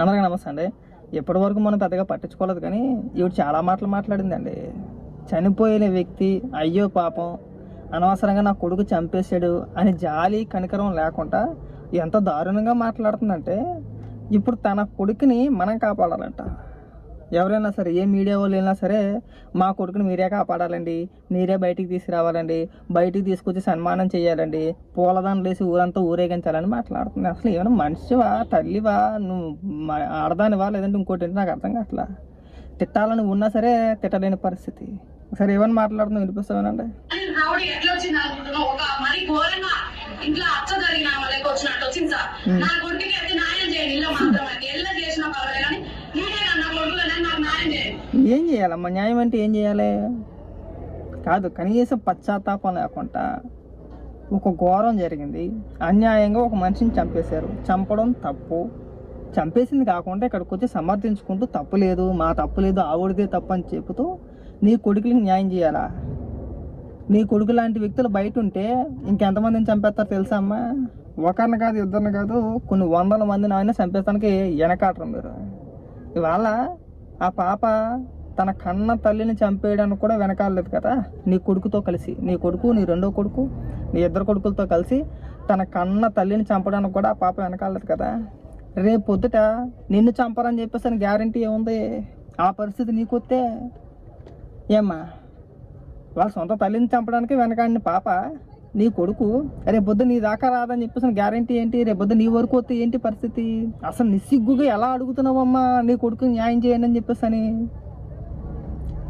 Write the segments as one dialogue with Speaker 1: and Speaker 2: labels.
Speaker 1: అందరికీ నమస్తే అండి. ఇప్పటి వరకు మనం పెద్దగా పట్టించుకోలేదు కానీ ఈవిడ చాలా మాటలు మాట్లాడిందండి. చనిపోయిన వ్యక్తి అయ్యో పాపం అనవసరంగా నా కొడుకు చంపేశాడు అని జాలి కనికరం లేకుండా ఎంత దారుణంగా మాట్లాడుతుందంటే ఇప్పుడు తన కొడుకుని మనం కాపాడాలంట. ఎవరైనా సరే ఏ మీడియా వాళ్ళు వెళ్ళినా సరే మా కొడుకుని మీరే కాపాడాలండి మీరే బయటికి తీసుకురావాలండి బయటికి తీసుకొచ్చి సన్మానం చేయాలండి పూలదాన్లు వేసి ఊరంతా ఊరేగించాలని మాట్లాడుతుంది అసలు ఏమైనా మనిషివా తల్లివా నువ్వు ఆడదానివా లేదంటే ఇంకోటి ఏంటి నాకు అర్థం కావట్లా. తిట్టాలని ఉన్నా సరే తిట్టలేని పరిస్థితి. సరే ఏమని
Speaker 2: మరి ఘోరంగా ఇంట్లో అచ్చ జరిగిన వచ్చినట్టు వచ్చింది సార్. నా కొడుకుకి అయితే న్యాయం చేయండి ఇల్లు మాత్రమే ఎల్ల చేసినా పర్వాలేదు కానీ నేనే కదా నా కొడుకులని నాకు న్యాయం చేయండి
Speaker 1: ఏం చేయాలమ్మా న్యాయం అంటే ఏం చేయాలి? కాదు కనీసం పశ్చాత్తాపం లేకుండా ఒక ఘోరం జరిగింది. అన్యాయంగా ఒక మనిషిని చంపేశారు. చంపడం తప్పు. చంపేసింది కాకుండా ఇక్కడికి వచ్చి సమర్థించుకుంటూ తప్పు లేదు మా తప్పు లేదు ఆవిడదే తప్పు అని చెబుతూ నీ కొడుకులకి న్యాయం చేయాలా? నీ కొడుకు లాంటి వ్యక్తులు బయట ఉంటే ఇంకెంతమందిని చంపేస్తారు తెలుసా అమ్మా? ఒకరిని కాదు ఇద్దరిని కాదు కొన్ని వందల మందిని ఆయన చంపేస్తానికి వెనకాటరు మీరు. ఇవాళ ఆ పాప తన కన్న తల్లిని చంపేయడానికి కూడా వెనకాలలేదు కదా. నీ కొడుకుతో కలిసి నీ కొడుకు నీ రెండో కొడుకు నీ ఇద్దరు కొడుకులతో కలిసి తన కన్న తల్లిని చంపడానికి కూడా ఆ పాప వెనకాలలేదు కదా. రేపు పొద్దుట నిన్ను చంపరని చెప్పేసి అని గ్యారంటీ ఏముంది? ఆ పరిస్థితి నీకు వస్తే ఏమ్మా? వాళ్ళ సొంత తల్లిని చంపడానికి వెనకాడిన పాప నీ కొడుకు రేపొద్దు నీ దాకా రాదని చెప్పేసి గ్యారంటీ ఏంటి? రేపొద్దు నీ వరకు వస్తే ఏంటి పరిస్థితి? అసలు నిస్సిగ్గుగా ఎలా అడుగుతున్నావమ్మా? నీ కొడుకు న్యాయం చేయండి అని చెప్పేసి అని.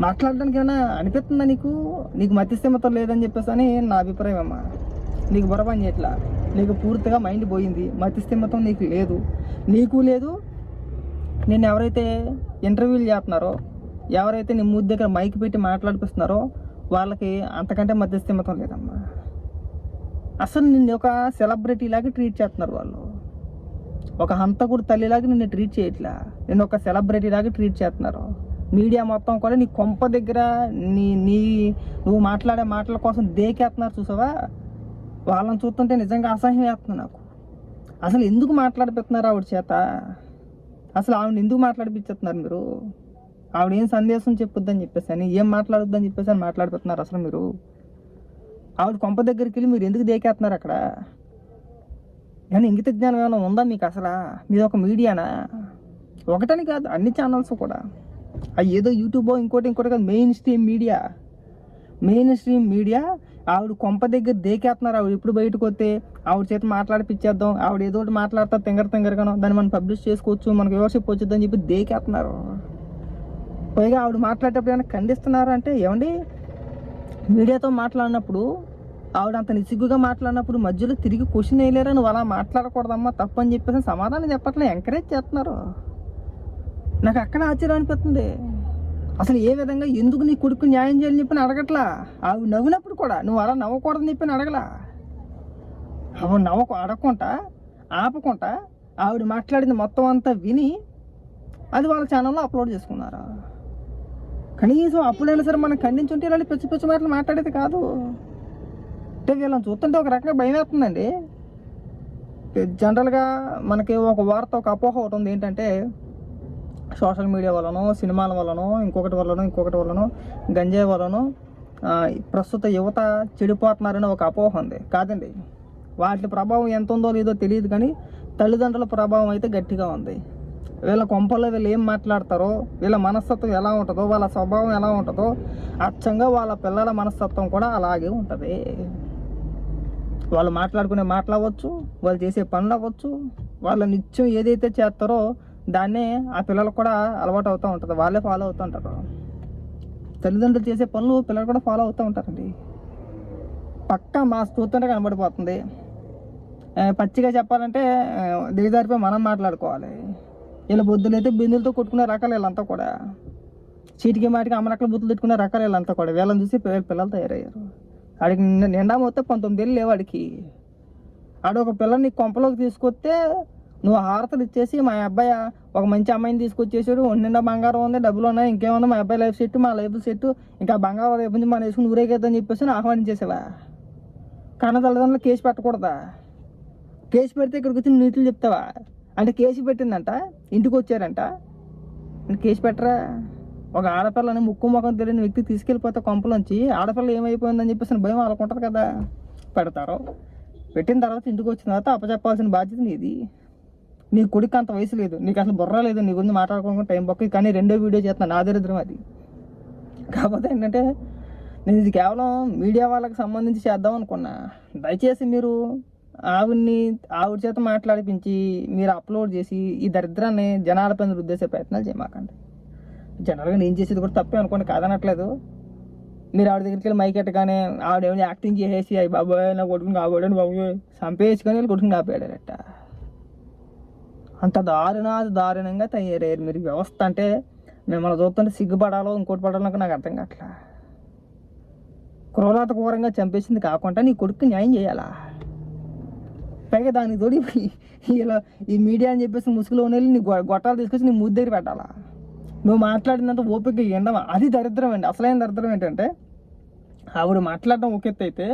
Speaker 1: మాట్లాడడానికి ఏమైనా అనిపిస్తుందా నీకు? నీకు మతిస్థిమతం లేదని చెప్పేసి అని నా అభిప్రాయం అమ్మా. నీకు బుర్ర చేయట్లా? నీకు పూర్తిగా మైండ్ పోయింది. మతిస్థిమతం నీకు లేదు. నీకు లేదు. నేను ఎవరైతే ఇంటర్వ్యూలు చేస్తున్నారో ఎవరైతే నీ మూడు దగ్గర మైక్ పెట్టి మాట్లాడిపిస్తున్నారో వాళ్ళకి అంతకంటే మధ్యస్థిమతం లేదమ్మా. అసలు నిన్ను ఒక సెలబ్రిటీ లాగా ట్రీట్ చేస్తున్నారు వాళ్ళు. ఒక హంతకుడు తల్లిలాగా నిన్ను ట్రీట్ చేయట్లా? నేను ఒక సెలబ్రిటీ లాగా ట్రీట్ చేస్తున్నారు. మీడియా మొత్తం కూడా నీ కొంప దగ్గర నీ నీ నువ్వు మాట్లాడే మాటల కోసం దేకేస్తున్నారు చూసావా? వాళ్ళని చూస్తుంటే నిజంగా అసహ్యం వేస్తుంది నాకు. అసలు ఎందుకు మాట్లాడిపిస్తున్నారు ఆవిడ చేత? అసలు ఆవిడ ఎందుకు మాట్లాడిపించేస్తున్నారు మీరు? ఆవిడ ఏం సందేశం చెప్పొద్దని చెప్పేసి అని ఏం మాట్లాడొద్దని చెప్పేసి అని మాట్లాడిపోతున్నారు అసలు మీరు? ఆవిడ కొంప దగ్గరికి వెళ్ళి మీరు ఎందుకు దేకేస్తున్నారు అక్కడ? ఏమైనా ఇంగిత జ్ఞానం ఏమైనా ఉందా మీకు అసలు? మీది ఒక మీడియానా? ఒకటని కాదు అన్ని ఛానల్స్ కూడా. అవి ఏదో యూట్యూబ్ ఇంకోటి ఇంకోటి కాదు mainstream media mainstream media ఆవిడ కొంప దగ్గర దేకేస్తున్నారు ఆవిడ ఇప్పుడు బయటకు వస్తే ఆవిడ చేత మాట్లాడిపిచ్చేద్దాం ఆవిడ ఏదో ఒకటి మాట్లాడతా తింగర తింగరగానో దాన్ని మనం పబ్లిష్ చేసుకోవచ్చు మనకు వ్యూవర్షిప్ వచ్చిందని చెప్పి దేకేస్తున్నారు పైగా ఆవిడ మాట్లాడేటప్పుడు ఏమైనా ఖండిస్తున్నారు అంటే ఏమండి? మీడియాతో మాట్లాడినప్పుడు ఆవిడ అంత నిసిగ్గుగా మాట్లాడినప్పుడు మధ్యలో తిరిగి క్వశ్చన్ వేయలేరా నువ్వు అలా మాట్లాడకూడదమ్మా తప్పు అని చెప్పేసి సమాధానం చెప్పట్లే ఎంకరేజ్ చేస్తున్నారు. నాకు అక్కడ ఆశ్చర్యం అనిపిస్తుంది. అసలు ఏ విధంగా ఎందుకు నీ కొడుకు న్యాయం చేయాలని చెప్పి అడగట్లా? ఆవిడ నవ్వినప్పుడు కూడా నువ్వు అలా నవ్వకూడదని చెప్పి అడగలా? అవి నవ్వకు అడగకుండా ఆపకుండా ఆవిడ మాట్లాడింది మొత్తం అంతా విని అది వాళ్ళ ఛానల్లో అప్లోడ్ చేసుకున్నారు? కనీసం అప్పుడైనా సరే మనం ఖండించుంటే ఇలాంటి పిచ్చి పిచ్చి మాటలు మాట్లాడేది కాదు. అంటే వీళ్ళని చూస్తుంటే ఒక రకంగా భయం వేస్తుందండి. జనరల్గా మనకి ఒక వార్త ఒక అపోహ ఒకటి ఉంది. ఏంటంటే సోషల్ మీడియా వలనో సినిమాల వలనో ఇంకొకటి వలనో ఇంకొకటి వలనో గంజాయి వలనో ప్రస్తుత యువత చెడిపోతున్నారని ఒక అపోహ ఉంది. కాదండి. వాటి ప్రభావం ఎంత ఉందో లేదో తెలియదు కానీ తల్లిదండ్రుల ప్రభావం అయితే గట్టిగా ఉంది. వీళ్ళ కొంపల్లో వీళ్ళు ఏం మాట్లాడతారో వీళ్ళ మనస్తత్వం ఎలా ఉంటుందో వాళ్ళ స్వభావం ఎలా ఉంటుందో అచ్చంగా వాళ్ళ పిల్లల మనస్తత్వం కూడా అలాగే ఉంటుంది. వాళ్ళు మాట్లాడుకునే మాటలు అవ్వచ్చు వాళ్ళు చేసే పనులు అవ్వచ్చు వాళ్ళ నిత్యం ఏదైతే చేస్తారో దాన్నే ఆ పిల్లలకు కూడా అలవాటు అవుతూ ఉంటుంది వాళ్ళే ఫాలో అవుతూ ఉంటారు. తల్లిదండ్రులు చేసే పనులు పిల్లలు కూడా ఫాలో అవుతూ ఉంటారండి. పక్కా మా చూస్తుంటే కనబడిపోతుంది. పచ్చిగా చెప్పాలంటే దిగజారిపోయి మనం మాట్లాడుకోవాలి. వీళ్ళ అయితే బిందులతో కొట్టుకునే రకాలు వీళ్ళంతా కూడా. చీటికి మాటికి అమ్మనక్కల బుద్ధులు తిట్టుకునే రకాలు వీళ్ళంతా కూడా. వీళ్ళని చూసి పిల్లలు పిల్లలు తయారయ్యారు. ఆడికి నిండా- నిండా మొత్తం పంతొమ్మిది ఏళ్ళు లేవు వాడికి ఆడు ఒక పిల్లని కొంపలోకి తీసుకొస్తే నువ్వు హారతలు ఇచ్చేసి మా అబ్బాయి ఒక మంచి అమ్మాయిని తీసుకొచ్చేసాడు. నిండా బంగారం ఉంది డబ్బులు ఉన్నాయి ఇంకేముంది? మా అబ్బాయి లైఫ్ సెట్ మా లైఫ్ సెట్ ఇంకా బంగారం రేపు నుంచి మనం వేసుకుని ఊరేగేద్దని చెప్పేసి ఆహ్వానించేసావా? కన్న తల్లిదండ్రులు కేసు పెట్టకూడదా? కేసు పెడితే ఇక్కడికి వచ్చి నీతులు చెప్తావా? అంటే కేసు పెట్టిందంట ఇంటికి వచ్చారంట అంటే కేసు పెట్టరా? ఒక ఆడపిల్లని ముక్కు ముఖం తెలియని వ్యక్తి తీసుకెళ్ళిపోతే కొంపలోంచి ఆడపిల్ల ఏమైపోయిందని చెప్పేసి భయం వాళ్ళకుంటుంది కదా. పెడతారు. పెట్టిన తర్వాత ఇంటికి వచ్చిన తర్వాత అప్పచెప్పాల్సిన బాధ్యత నీది. నీ కొడుకు అంత వయసు లేదు. నీకు అసలు బుర్ర లేదు. నీ గురించి మాట్లాడుకోకుండా టైం పక్క కానీ రెండో వీడియో చేస్తున్నాను నా దరిద్రం అది. కాకపోతే ఏంటంటే నేను ఇది కేవలం మీడియా వాళ్ళకి సంబంధించి చేద్దాం అనుకున్నా. దయచేసి మీరు ఆవిడ్ని ఆవిడ చేత మాట్లాడిపించి మీరు అప్లోడ్ చేసి ఈ దరిద్రాన్ని జనాల పైన రుద్దేసే ప్రయత్నాలు చేయమాకండి. జనరల్గా నేను చేసేది కూడా తప్పే అనుకోండి కాదనట్లేదు. మీరు ఆవిడ దగ్గరికి వెళ్ళి మైక్ ఎట్టగానే ఆవిడ ఏమైనా యాక్టింగ్ చేసేసి అయ్యి బాబోయ్ నా కొడుకుని కాబోయాడు బాబోయ్ చంపేసుకొని వెళ్ళి కొడుకుని కాపాడారట అంత దారుణాది దారుణంగా తయారయ్యారు. మీరు వ్యవస్థ అంటే మిమ్మల్ని చూస్తుంటే సిగ్గుపడాలో ఇంకోటి పడాలో నాకు అర్థం కావట్లా క్రూరత ఘోరంగా చంపేసింది కాకుండా నీ కొడుకు న్యాయం చేయాలా? పైగా దానికి తోడి ఇలా ఈ మీడియా అని చెప్పేసి ముసుగులో వెళ్ళి నీ గొ- గొట్టాలు తీసుకొచ్చి నీ ముద్దు దగ్గర పెట్టాలా? నువ్వు మాట్లాడినంత ఓపిక ఎండమా అది దరిద్రం అండి. అసలైన దరిద్రం ఏంటంటే ఆవిడ మాట్లాడడం ఒక ఎత్తు అయితే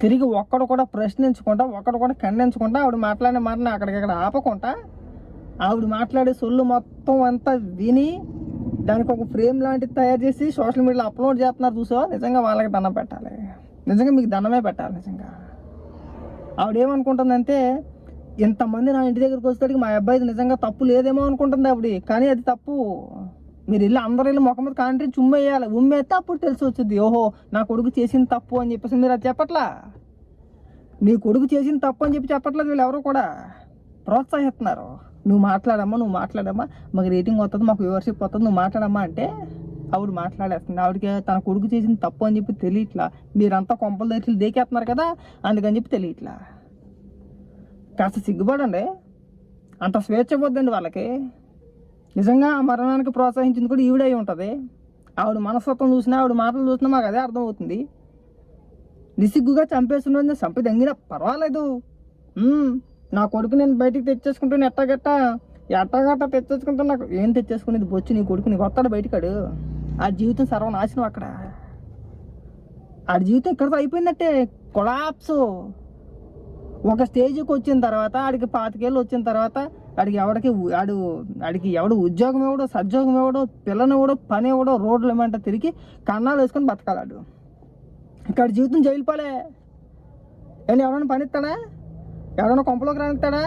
Speaker 1: తిరిగి ఒక్కడు కూడా ప్రశ్నించకుండా ఒక్కడు కూడా ఖండించకుండా ఆవిడ మాట్లాడిన మాటని అక్కడికక్కడ ఆపకుండా ఆవిడ మాట్లాడే సొల్లు మొత్తం అంతా విని దానికి ఒక ఫ్రేమ్ లాంటిది తయారు చేసి సోషల్ మీడియాలో అప్లోడ్ చేస్తున్నారు చూసా నిజంగా వాళ్ళకి దండం పెట్టాలి. నిజంగా మీకు దండమే పెట్టాలి నిజంగా. ఆవిడ ఏమనుకుంటుందంటే ఇంతమంది నా ఇంటి దగ్గరికి వచ్చేటికి మా అబ్బాయిది నిజంగా తప్పు లేదేమో అనుకుంటుంది ఆవిడ. కానీ అది తప్పు. మీరు వెళ్ళి అందరూ వెళ్ళి ముఖం మీద కాంట్రీ చుమ్మేయాలి. ఉమ్మేస్తే అప్పుడు తెలిసి వచ్చింది ఓహో నా కొడుకు చేసింది తప్పు అని చెప్పేసి మీరు అది చెప్పట్లా? నీ కొడుకు చేసింది తప్పు అని చెప్పి చెప్పట్లేదు వీళ్ళు ఎవరు కూడా. ప్రోత్సహిస్తున్నారు. నువ్వు మాట్లాడమ్మా నువ్వు మాట్లాడమ్మా. మాకు రేటింగ్ వస్తుంది మాకు వ్యూవర్షిప్ వస్తుంది నువ్వు మాట్లాడమ్మా అంటే ఆవిడ మాట్లాడేస్తుంది. ఆవిడకి తన కొడుకు చేసింది తప్పు అని చెప్పి తెలియట్లా? మీరంతా కొంపల దగ్గర దేకేస్తున్నారు కదా? అందుకని చెప్పి తెలియట్లా? కాస్త సిగ్గుపడండి. అంత స్వేచ్ఛ పోద్దండి వాళ్ళకి. నిజంగా ఆ మరణానికి ప్రోత్సహించింది కూడా ఈవిడై అయి ఉంటుంది. ఆవిడ మనస్తత్వం చూసినా ఆవిడ మాటలు చూసినా మాకు అదే అర్థమవుతుంది. నిసిగ్గుగా చంపేస్తున్నది చంపి దంగిన పర్వాలేదు నా కొడుకు నేను బయటికి తెచ్చేసుకుంటాను ఎట్టగట్ట ఎట్టగట్ట తెచ్చేసుకుంటా నాకు? ఏం తెచ్చేసుకునేది బొచ్చు? నీ కొడుకు నీకు వస్తాడు బయటకాడు. ఆ జీవితం సర్వనాశనం అక్కడ. ఆ జీవితం ఇక్కడతో అయిపోయిందంటే కొలాప్స్. ఒక స్టేజ్కి వచ్చిన తర్వాత ఆడికి పాతికేళ్ళు వచ్చిన తర్వాత ఆడికి ఎవడికి ఆడు ఆడికి ఎవడు ఉద్యోగం ఇవ్వడో సద్యోగం ఇవ్వడో పిల్లనివ్వడో పని ఇవ్వడో రోడ్లు ఏమంట తిరిగి కన్నాలు వేసుకొని బతకాలాడు ఇక్కడ జీవితం జైలుపాలే ఎవడన్నా ఎవడైనా ఎవడన్నా ఎవడైనా కొంపలోకి రానిస్తాడా?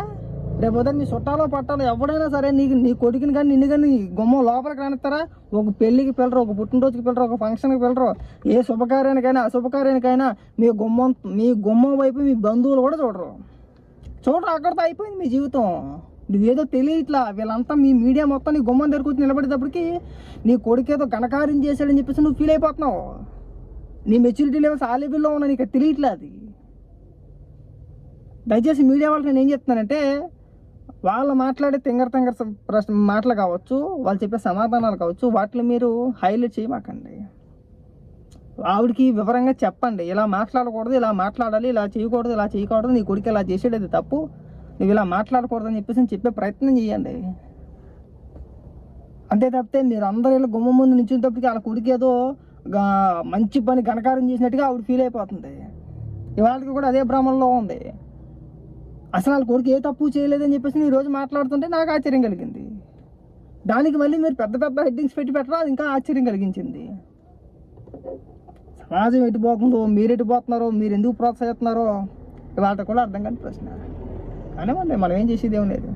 Speaker 1: రేపు నీ చుట్టాలో పట్టాలో ఎవడైనా సరే నీకు నీ కొడుకుని కానీ నిన్ను కానీ గుమ్మం లోపలికి రానిస్తారా? ఒక పెళ్ళికి పిల్లరు ఒక పుట్టినరోజుకి పిల్లరు ఒక ఫంక్షన్కి పిల్లరు ఏ శుభకార్యానికైనా అశుభకార్యానికైనా మీ గుమ్మం మీ గుమ్మం వైపు మీ బంధువులు కూడా చూడరు. చూడరు అక్కడితో అయిపోయింది మీ జీవితం. నువ్వేదో తెలియట్లా వీళ్ళంతా మీ మీడియా మొత్తం నీ గుమ్మం దగ్గరకు నిలబడేటప్పటికి నీ కొడుకేదో ఘనకార్యం చేశాడని చెప్పేసి నువ్వు ఫీల్ అయిపోతున్నావు. నీ మెచ్యూరిటీ లెవెల్స్ ఆ లెవెల్లో ఉన్నా నీకు తెలియట్లేదు తెలియట్లే అది. దయచేసి మీడియా వాళ్ళకి నేను ఏం చెప్తున్నానంటే వాళ్ళు మాట్లాడే తింగర తింగర ప్రశ్న మాటలు కావచ్చు వాళ్ళు చెప్పే సమాధానాలు కావచ్చు వాటిని మీరు హైలైట్ చేయమాకండి. ఆవిడకి వివరంగా చెప్పండి. ఇలా మాట్లాడకూడదు ఇలా మాట్లాడాలి ఇలా చేయకూడదు ఇలా చేయకూడదు నీ కొడుకు ఇలా చేసేది తప్పు నువ్వు ఇలా మాట్లాడకూడదు అని చెప్పేసి చెప్పే ప్రయత్నం చేయండి. అంతే తప్పితే మీరు అందరూ ఇలా గుమ్మ ముందు నించునేటప్పటికి వాళ్ళ కొడుకు ఏదో మంచి పని ఘనకారం చేసినట్టుగా ఆవిడ ఫీల్ అయిపోతుంది. ఇవాళకి కూడా అదే భ్రమంలో ఉంది. అసలు వాళ్ళ కొడుకు ఏ తప్పు చేయలేదని చెప్పేసి నేను ఈరోజు మాట్లాడుతుంటే నాకు ఆశ్చర్యం కలిగింది. దానికి మళ్ళీ మీరు పెద్ద పెద్ద హెడ్డింగ్స్ పెట్టి పెట్టడం అది ఇంకా ఆశ్చర్యం కలిగించింది. సమాజం ఎటు పోతుందో మీరు ఎటు పోతున్నారో మీరు ఎందుకు ప్రోత్సహిస్తున్నారో ఇవాళ కూడా అర్థం కాని ప్రశ్న. కానివ్వండి మనం ఏం చేసేది ఏం లేదు.